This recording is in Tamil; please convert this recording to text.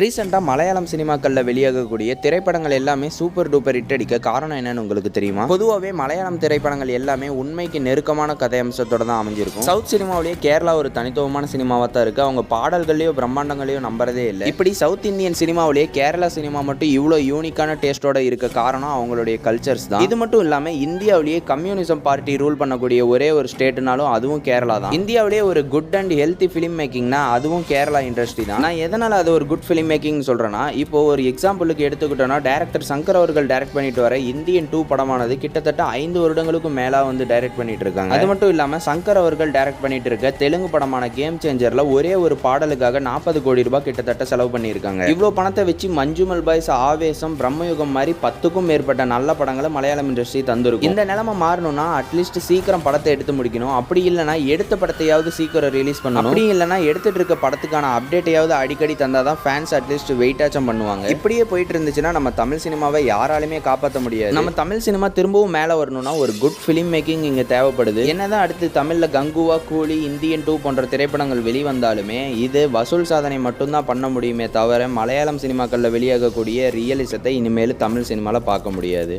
ரீசெண்டாக மலையாளம் சினிமாக்களில் வெளியாகக்கூடிய திரைப்படங்கள் எல்லாமே சூப்பர் டூப்பர் ஹிட் அடிக்க காரணம் என்னன்னு உங்களுக்கு தெரியுமா? பொதுவாகவே மலையாளம் திரைப்படங்கள் எல்லாமே உண்மைக்கு நெருக்கமான கதை அம்சத்தோட தான் அமைஞ்சிருக்கும். சவுத் சினிமாவிலேயே கேரளா ஒரு தனித்துவமான சினிமாவாக தான் இருக்குது அவங்க பாடல்களையோ பிரம்மாண்டங்களையோ நம்புறதே இல்லை. இப்படி சவுத் இந்தியன் சினிமாவிலேயே கேரளா சினிமா மட்டும் இவ்வளோ யூனிக்கான டேஸ்டோட இருக்க காரணம் அவங்களுடைய கல்ச்சர்ஸ் தான். இது மட்டும் இல்லாமல் இந்தியாவிலேயே கம்யூனிசம் பார்ட்டி ரூல் பண்ணக்கூடிய ஒரே ஒரு ஸ்டேட்னாலும் அதுவும் கேரளா தான். இந்தியாவிலேயே ஒரு குட் அண்ட் ஹெல்த்தி ஃபிலிம் மேக்கிங்னா அதுவும் கேரளா இண்டஸ்ட்ரி தான். நான் எதனால் அது ஒரு குட் ஃபிலிம் மேக்கிங் சொல்கிறேன்னா இப்போ ஒரு எக்ஸாம்பிளுக்கு எடுத்துக்கிட்டோன்னா டேரக்டர் சங்கர் அவர்கள் டைரக்ட் பண்ணிட்டு வர இந்தியன் டூ படமானது கிட்டத்தட்ட ஐந்து வருடங்களுக்கும் மேலே வந்து டைரக்ட் பண்ணிட்டு இருக்காங்க அது மட்டும் இல்லாமல் சங்கர் அவர்கள் டைரக்ட் பண்ணிட்டு இருக்க தெலுங்கு படமான கேம் சேஞ்சரில் ஒரே ஒரு பாடலுக்காக நாற்பது கோடி ரூபாய் கிட்டத்தட்ட செலவு பண்ணியிருக்காங்க. இவ்வளோ பணத்தை வச்சு மஞ்சுமல் பாய்ஸ் ஆவேசம் பிரம்மயுகம் மாதிரி பத்துக்கும் மேற்பட்ட நல்ல படங்களை மலையாளம் இண்டஸ்ட்ரி தந்திருக்கும். இந்த நிலைமை மாறணும்னா அட்லீஸ்ட் சீக்கிரம் படத்தை எடுத்து முடிக்கணும். அப்படி இல்லைனா எடுத்த படத்தையாவது சீக்கிரம் ரிலீஸ் பண்ணணும். அப்படி இல்லைனா எடுத்துட்டு இருக்க படத்துக்கான அப்டேட்டையாவது அடிக்கடி தந்தால் தான் ஃபேன்ஸ் அட்லீஸ்ட் வெயிட்டாச்சும் பண்ணுவாங்க. இப்படியே போயிட்டு இருந்துச்சுன்னா நம்ம தமிழ் சினிமாவை யாராலுமே காப்பாற்ற முடியாது. நம்ம தமிழ் சினிமா திரும்பவும் மேலே வரணும்னா ஒரு குட் ஃபிலிம் மேக்கிங் இங்கே தேவைப்படுது. என்னதான் அடுத்து தமிழில் கங்குவா கூலி இந்தியன் டூ போன்ற திரைப்படங்கள் வெளிவந்தாலுமே இது வசூல் சாதனை மட்டும்தான் பண்ண முடியுமே தவிர மலையாளம் சினிமாக்களில் வெளியாகக்கூடிய ரியலிசத்தை இனிமேல் தமிழ் சினிமாவில் பார்க்க முடியாது.